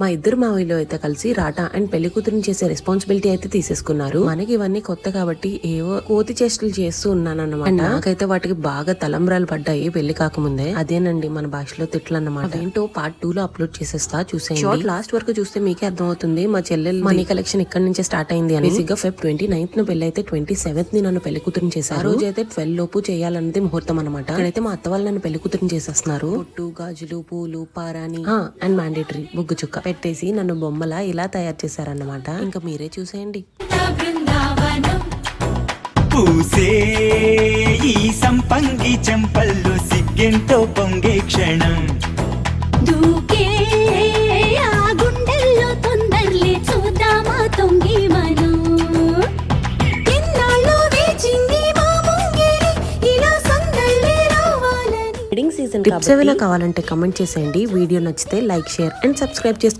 మా ఇద్దరు మావయ్యలు అయితే కలిసి రాటా అండ్ పెళ్ళి కూతురిని చేసే రెస్పాన్సిబిలిటీ అయితే తీసేసుకున్నారు. మనకి ఇవన్నీ కొత్త కాబట్టి ఏవో కోతి చేష్టలు చేస్తూ ఉన్నాను అనమాట నాకైతే వాటికి బాగా తలంబ్రాలు పడ్డాయి పెళ్ళి కాకముందే. అదేనండి మన భాషలో తిట్లు అన్నమాట ఏంటో పార్ట్ టూ లో అప్లోడ్ చేసేస్తా చూసేయండి. షార్ట్ లాస్ట్ వరకు చూస్తే మీకే అర్థమవుతుంది. మా చెల్లెలు మనీ కలెక్షన్ ఇక్కడ నుంచే స్టార్ట్ అయింది అని. బేసిక్గా ఫెబ్ ట్వంటీ నైన్త్ను పెళ్ళి అయితే ట్వంటీ సెవెంత్ని నన్ను పెళ్ళి కూతురుని చేశారు. రోజు అయితే ట్వెల్వ్ లోపు చేయాలన్నది ముహూర్తం అనమాట ఇక్కడైతే మా అత్త వాళ్ళు నన్ను పెళ్ళి కూతురుని చేసేస్తున్నారు. పొట్టు గాజులు పూలు పారాని అండ్ మ్యాండేటరీ బుగ్గు చుక్క. పెట్టేసి నన్ను బొమ్మలా ఇలా తయారు చేశారన్నమాట. ఇంకా మీరే చూసేయండి. బృందావనం. పూసే ఈ సంపంగి చెంపల్లో సిగ్గెంతో పొంగే క్షణం. దూకే ఆ గుండెల్లో తొందరలే చూద్దామా తొంగి మనం. టిప్స్ ఏమైనా కావాలంటే కమెంట్ చేసేయండి. వీడియో నచ్చితే లైక్ షేర్ అండ్ సబ్స్క్రైబ్ చేసుకోండి